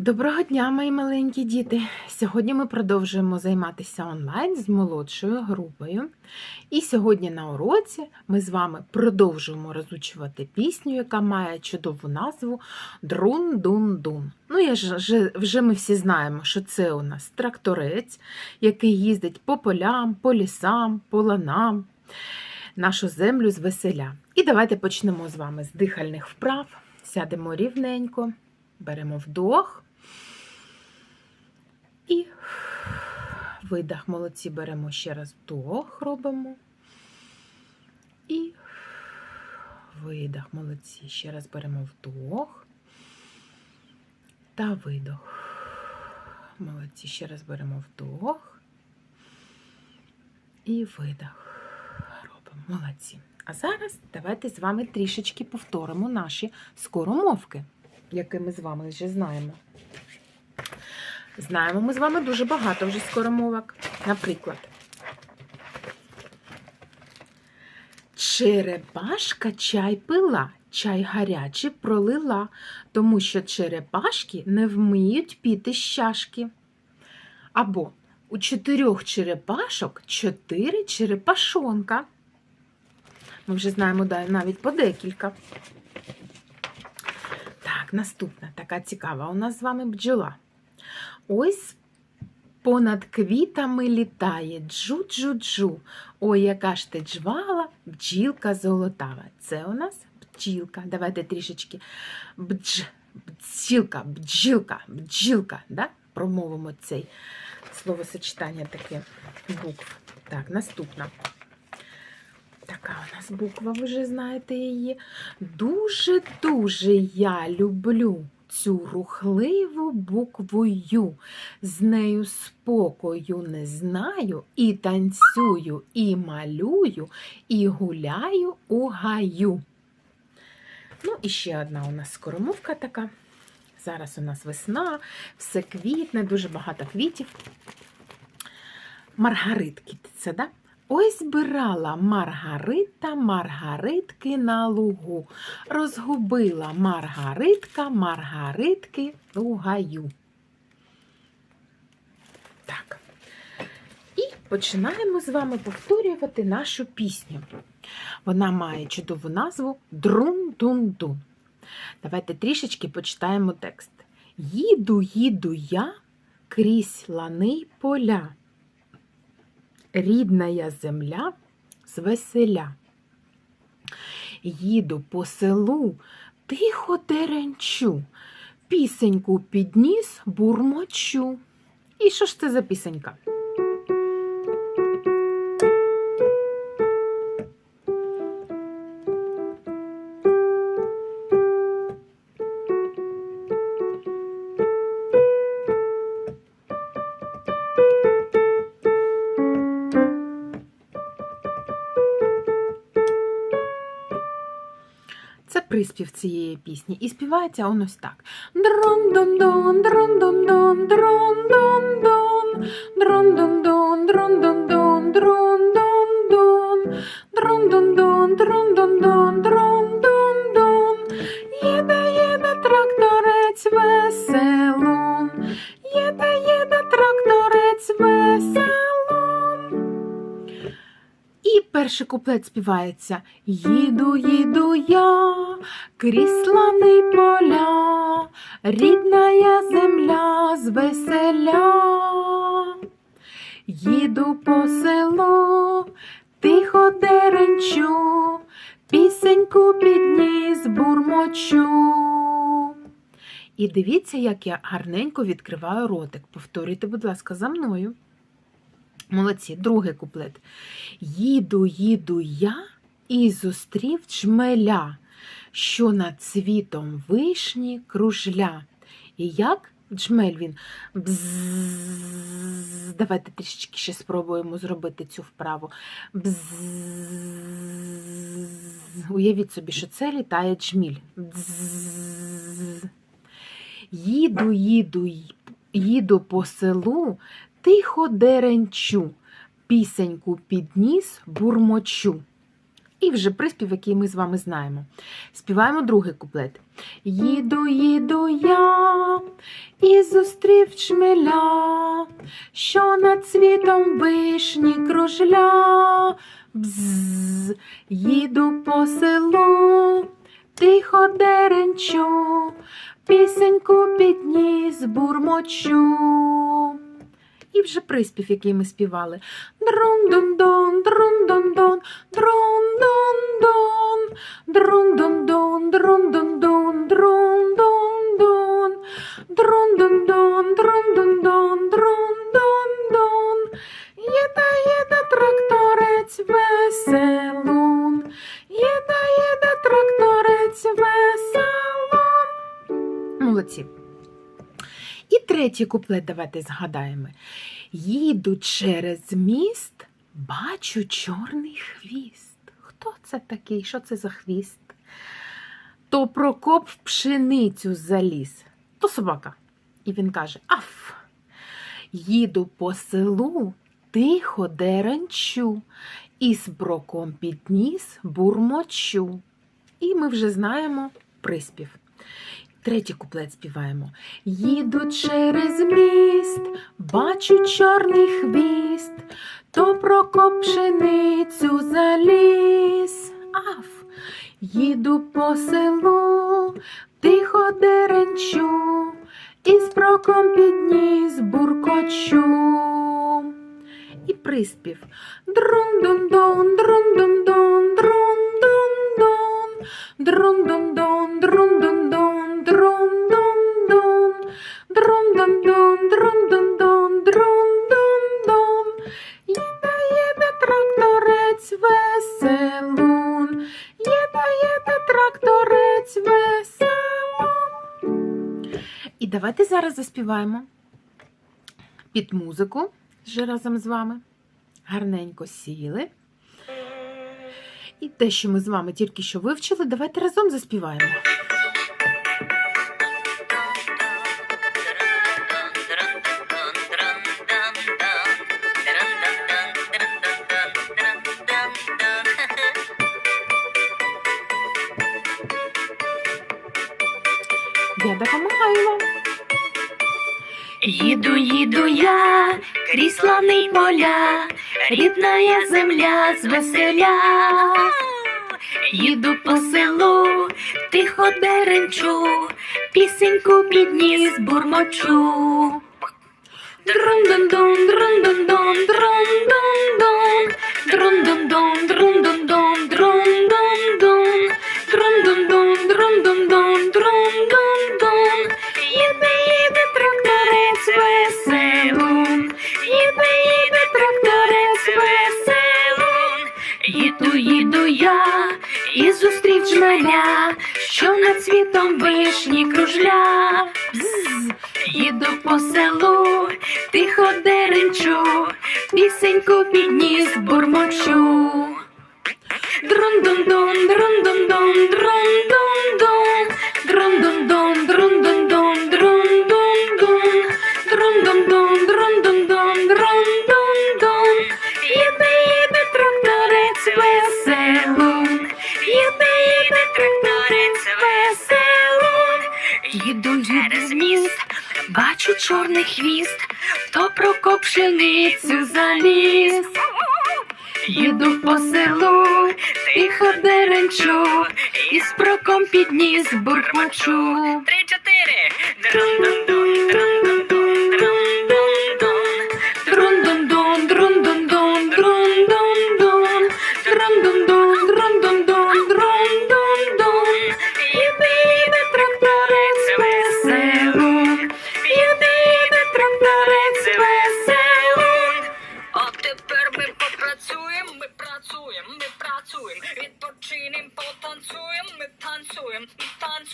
Доброго дня, мої маленькі діти! Сьогодні ми продовжуємо займатися онлайн з молодшою групою. І сьогодні на уроці ми з вами продовжуємо розучувати пісню, яка має чудову назву Друн-дун-дун. Ну, я ж, вже, ми всі знаємо, що це у нас тракторець, який їздить по полям, по лісам, по ланам, нашу землю звеселя. І давайте почнемо з вами з дихальних вправ. Сядемо рівненько, беремо вдох. І видах. Молодці беремо ще раз вдох робимо. І видах. Молодці. Ще раз беремо вдох та видох. Молодці. Ще раз беремо вдох і видах. Робимо. Молодці. А зараз давайте з вами трішечки повторимо наші скоромовки, які ми з вами вже знаємо. Знаємо ми з вами дуже багато вже скоромовок. Наприклад, черепашка чай пила, чай гарячий пролила, тому що черепашки не вміють піти з чашки. Або у чотирьох черепашок чотири черепашонка. Ми вже знаємо навіть по декілька. Так, наступна така цікава у нас з вами бджола. Ось понад квітами літає джу-джу-джу. Ой, яка ж ти джвала, бджілка золотава. Це у нас бджілка. Давайте трішечки бдж, бджілка, бджілка, бджілка. Да? Промовимо цей словосочетання таке букв. Так, наступна. Така у нас буква, ви вже знаєте її. Дуже-дуже я люблю цю рухливу букву Ю. З нею спокою не знаю, і танцюю, і малюю, і гуляю у гаю. Ну, і ще одна у нас скоромовка така. Зараз у нас весна, все квітне, дуже багато квітів. Маргаритки це, да? Ой збирала Маргарита Маргаритки на лугу. Розгубила Маргаритка Маргаритки у гаю. Так. І починаємо з вами повторювати нашу пісню. Вона має чудову назву Друн-дун-дун. Давайте трішечки почитаємо текст. Їду, їду я крізь лани поля рідна я земля звеселя. Їду по селу, тихо теренчу, пісеньку підніс бурмочу. І що ж це за пісенька? Приспів цієї пісні. І співається он ось так. Дрон-дон-дон, дрон-дон-дон, дрон-дон-дон, дрон-дон-дон, дрон-дон-дон, дрон-дон-дон, дрон-дон-дон, дрон-дон-дон, дрон-дон-дон. Їде, їде тракторець веселон, їде, їде тракторець веселон. І перший куплет співається Їду, їду я, крізь слани поля, рідна я земля звеселя. Їду по селу, тихо деренчу, пісеньку підніс бурмочу. І дивіться, як я гарненько відкриваю ротик. Повторюйте, будь ласка, за мною. Молодці, другий куплет. Їду, їду я і зустрів джмеля, що над цвітом вишні кружля. І як джмель він бзз. Давайте трішечки ще спробуємо зробити цю вправу. Бзз. Уявіть собі, що це літає джміль. Бзз. Їду, їду, їду по селу, тихо деренчу, пісеньку підніс бурмочу. І вже приспів, який ми з вами знаємо. Співаємо другий куплет. Їду, їду я, і зустрів чмеля, що над світом вишні кружля. Бзз, їду по селу, тихо деренчу, пісеньку підніс бурмочу. І вже приспів, який ми співали. Друн-дун-дон, друн-дун-дон, друн-дун-дон, друн-дун-дон, друн-дун-дон, друн-дун-дон, друн-дун-дон, друн-дун-дон, друн-дун-дон. Їде, їде тракторець веселун, їде, їде тракторець веселун. Молодці. Третій куплет давайте згадаємо. Їду через міст, бачу чорний хвіст. Хто це такий? Що це за хвіст? То Прокоп в пшеницю заліз. То собака. І він каже: Аф, їду по селу, тихо деренчу, і з броком підніс бурмочу. І ми вже знаємо приспів. Третій куплет співаємо. Їду через міст, бачу чорний хвіст, то прокоп пшеницю заліз. Аф, їду по селу, тихо деренчу, і з проком підніс буркочу. І приспів. Друн-дун-дон, друн-дун-дон, друн-дун-дон, друн-дун-дон, давайте зараз заспіваємо під музику вже разом з вами. Гарненько сіли. І те, що ми з вами тільки що вивчили, давайте разом заспіваємо. Я допомагаю вам. Їду, їду я, крізь славний поля, рідна я земля звеселя. Їду по селу, тихо деренчу, пісеньку підніс бурмочу. Друн-дун-дун, друн-дун-дун, друн-дун-дун, друн-дун-дун, друн-дун-дун, друн-дун-дун, друн-дун-дун, друн-дун-дун, друн-дун-дун. Тракторець веселун, їде, їде тракторець веселун. Їду, їду я і зустрів жмеля, що над світом вишні кружля. Їду по селу, тихо деренчу, пісеньку підніс бурмочу. Друн-дун-дун, друн-дун-дун, друн-дун-дун, веселун. Їду через міст, бачу чорний хвіст, то прокоп пшеницю заліз. Їду по селу, тихо деренчу, і з проком підніс буркмачу. Три-чотири. Друн-дун-дун, друн-дун-дун, друн-дун-дун. Друн-дун-дун,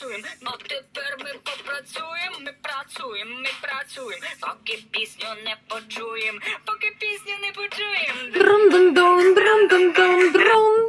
ми танцюємо. А тепер ми попрацюємо, ми працюємо, ми працюємо, поки пісню не почуємо, поки пісню не почуємо. Друн-дун-дун, друн-дун-дун, друн-дун-дун,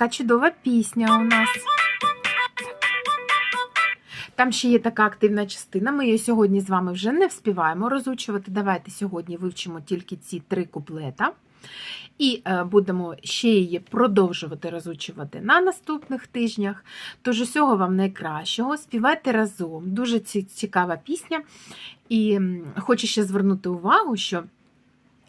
така чудова пісня у нас. Там ще є така активна частина. Ми її сьогодні з вами вже не вспіваємо розучувати. Давайте сьогодні вивчимо тільки ці три куплета. І е, будемо ще її продовжувати розучувати на наступних тижнях. Тож усього вам найкращого. Співайте разом. Дуже цікава пісня. І хочу ще звернути увагу, що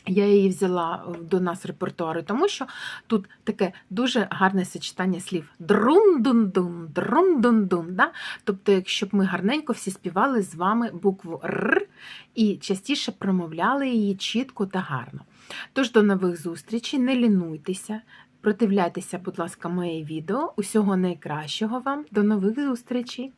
я її взяла е, до нас в репертуарі, тому що тут таке дуже гарне сочетання слів друн-дун-дун, друн-дун-дун. Да? Тобто, якщо б ми гарненько всі співали з вами букву Р і частіше промовляли її чітко та гарно. Тож до нових зустрічей, не лінуйтеся, продивляйтеся, будь ласка, моє відео. Усього найкращого вам. До нових зустрічей!